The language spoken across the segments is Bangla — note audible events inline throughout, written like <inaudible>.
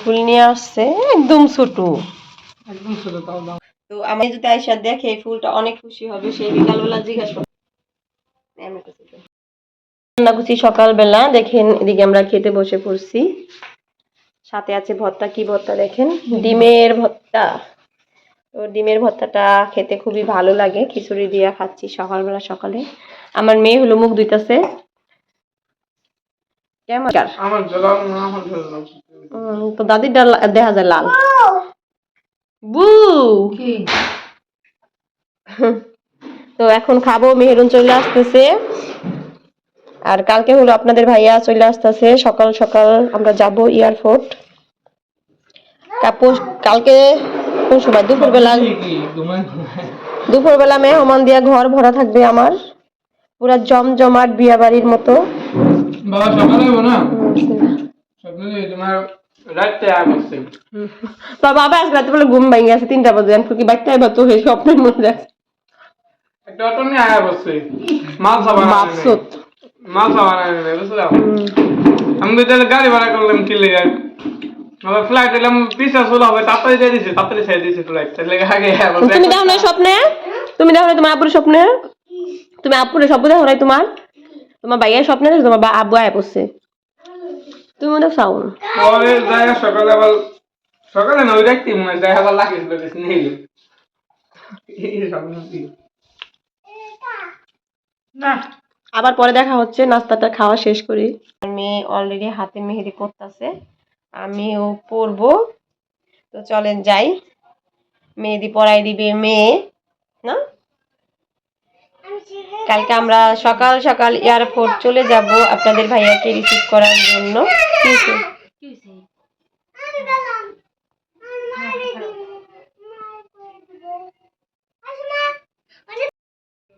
ফুল নিয়ে আসছে একদম ছোট। একদম ছোট তো আমি যদি আইসা দেখে এই ফুলটা অনেক খুশি হবে সেই বিকালবেলা জিজ্ঞাসা রান্না করছি সকালবেলা দেখেন এদিকে আমরা খেতে বসে পড়ছি। সাথে আছে ভর্তা কি ভর্তা দেখেন? ডিমের ভর্তা। তো ডিমের ভর্তাটা খেতে খুবই ভালো লাগে খিচুড়ি দিয়া খাচ্ছি সকালবেলা সকালে। আমার মেয়ে হলো মুখ ধুইতেছে। কেমন তো দাদির দেখা যায় লাল। বু! <laughs> তো এখন খাব মেহেরুন চলে আসতেছে। আর কালকে হলো আপনাদের ভাইয়া চলে আসতেছে সকাল সকাল আমরা যাব এয়ারপোর্ট। তারপর কালকে কোন সময়? দুপুরবেলা ঘুমাই দুপুরবেলা মেহমান দিয়া ঘর ভরা থাকবে আমার। পুরা জমজমাট বিয়া বাড়ির মতো। বাবা সকালে না? সকালে তোমার রাত্রে আয় বসছে বাবা আজকে রাতে বলে ঘুম ভেঙে আছে তিনটা বাজে আমি কি বাইকটা এবার তো স্বপ্নের মধ্যে আছে? একটা অটো নিয়ে আয় বসছে। মাল সাবান মাপসুত মাল সাবান আনে বুঝলাম? আমি তো তাহলে গাড়ি ভাড়া করলাম কি লেগে? আবার ফ্লাইট এলাম পিসা ষোলো হবে তাড়াতাড়ি দিয়ে দিছে তাড়াতাড়ি ছেড়ে দিছে ফ্লাইট তাহলে আগে তুমি দেখো না স্বপ্নে? তুমি দেখো না তোমার আব্বুর স্বপ্নে? তুমি স্বপ্ন দেখো তোমার? তোমার ভাইয়ের স্বপ্নে দেখো তোমার বা- আব্বু আয় পড়ছে। তুমি মনে চাও সকালে আবার সকালে না ওই দেখতে মনে যাই আবার লাগিয়েছিল বেশ নেই। না আবার পরে দেখা হচ্ছে নাস্তাটা খাওয়া শেষ করি। মেয়ে অলরেডি হাতে মেহেদি করতেছে আমিও পরবো। তো চলেন যাই। মেহেদি পরাই দিবে মেয়ে না? কালকে আমরা সকাল সকাল এয়ারপোর্ট চলে যাব আপনাদের ভাইয়াকে রিসিভ করার জন্য।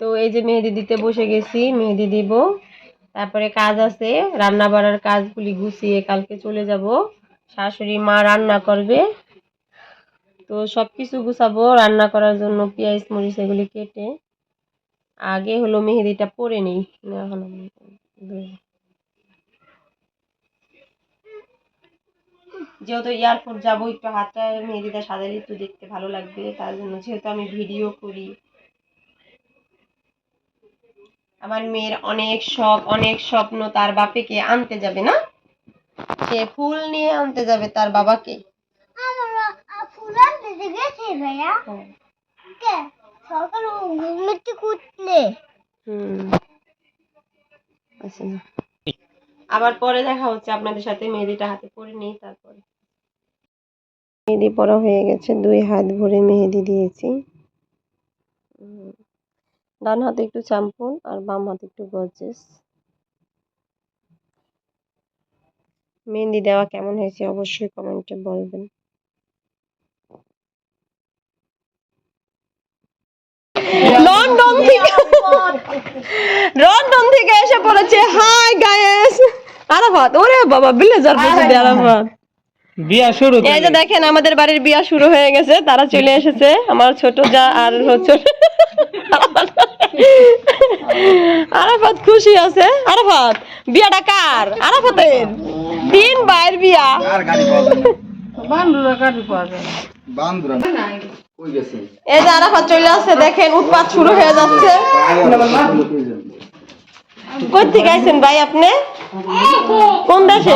তো এই যে মেহেদি দিতে বসে গেছি, মেহেদি দিব। তারপরে কাজ আছে, রান্না বাড়ার কাজগুলি গুছিয়ে কালকে চলে যাব। শাশুড়ি মা রান্না করবে। তো সব কিছু গুছাবো, রান্না করার জন্য পেঁয়াজ, মরিচ এগুলি কেটে। আগে হলো মেহেদিটা পরে নেই এখন যেহেতু এয়ারপোর্ট যাব একটু হাতটা মেহেদিটা সাজালে একটু দেখতে ভালো লাগবে তার জন্য যেহেতু আমি ভিডিও করি। আমার মেয়ের অনেক শখ অনেক স্বপ্ন তার বাপেকে আনতে যাবে না? সে ফুল নিয়ে আনতে যাবে তার বাবাকে। দিতে গেছে ভাইয়া। কে? সকাল ঘুমিতে কুটলে হুম আচ্ছা না। আবার পরে দেখা হচ্ছে আপনাদের সাথে মেহেদিটা হাতে পরে নেই তারপরে মেহেদি পরা হয়ে গেছে দুই হাত ভরে মেহেদি দিয়েছি। ডান হাতে একটু চাম্পুন আর বাম হাতে একটু গজেস মেহেদি দেওয়া কেমন হয়েছে অবশ্যই কমেন্টে বলবেন লন্ডন থেকে থেকে এসে পড়েছে। হাই গায়েস আরাফাত ওরে বাবা ব্লেজার পরছে আরাফাত। বিয়া শুরু এই যে দেখেন আমাদের বাড়ির বিয়া শুরু হয়ে গেছে তারা চলে এসেছে আমার ছোট যা আর হচ্ছে আরাফাত খুশি আছে। আরাফাত বিয়াটা কার? আরাফাতের। তিন ভাইয়ের বিয়া। আর গাড়ি এই যে আরাফাত চলে আসছে দেখেন উৎপাত শুরু হয়ে যাচ্ছে। কই থেকে আইছেন ভাই আপনি? কোন দেশে?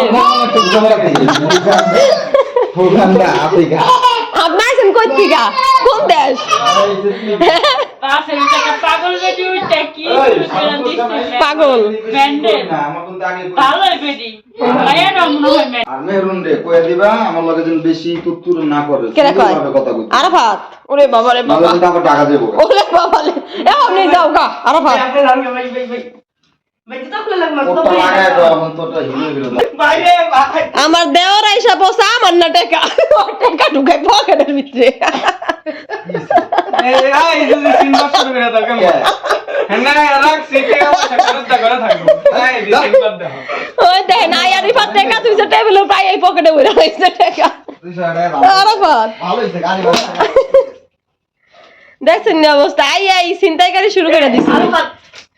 আপনি আইছেন কই থেকে? কোন দেশ? পাগল আর মেহরুন রে কয়ে দিবা আমার লগে যেন বেশি তুত্তুর না করে কেরা কয়? সুন্দরভাবে কথা কইতে। আরাফাত। ওরে বাবা রে বাবা। কিন্তু টাকা দেবো ওরে বাবা রে। এ আপনি যাও গা আরাফাত। ওটা লাগায় দাও এখন তোটা হিলে হিলে দাও আমার দেওয়ার আইসা বসা আমার না টাকা। টাকা ঢুকাই পকেটের ভিতরে। এই যদি সিনবাস শুরু করে দাও কেমন হ্যাঁ রাখ সিটে অবস্থা করতে করে থাকব। এই যে সিনবাস দেখো ওই দেখেন আই আরিফাত টাকা তুই যে টেবিলে প্রায় এই পকেটে টাকা। আরাফাত ভালো। গাড়ি দেখছেন নি অবস্থা? আই আই ছিনতাইকারী শুরু করে দিছে। এই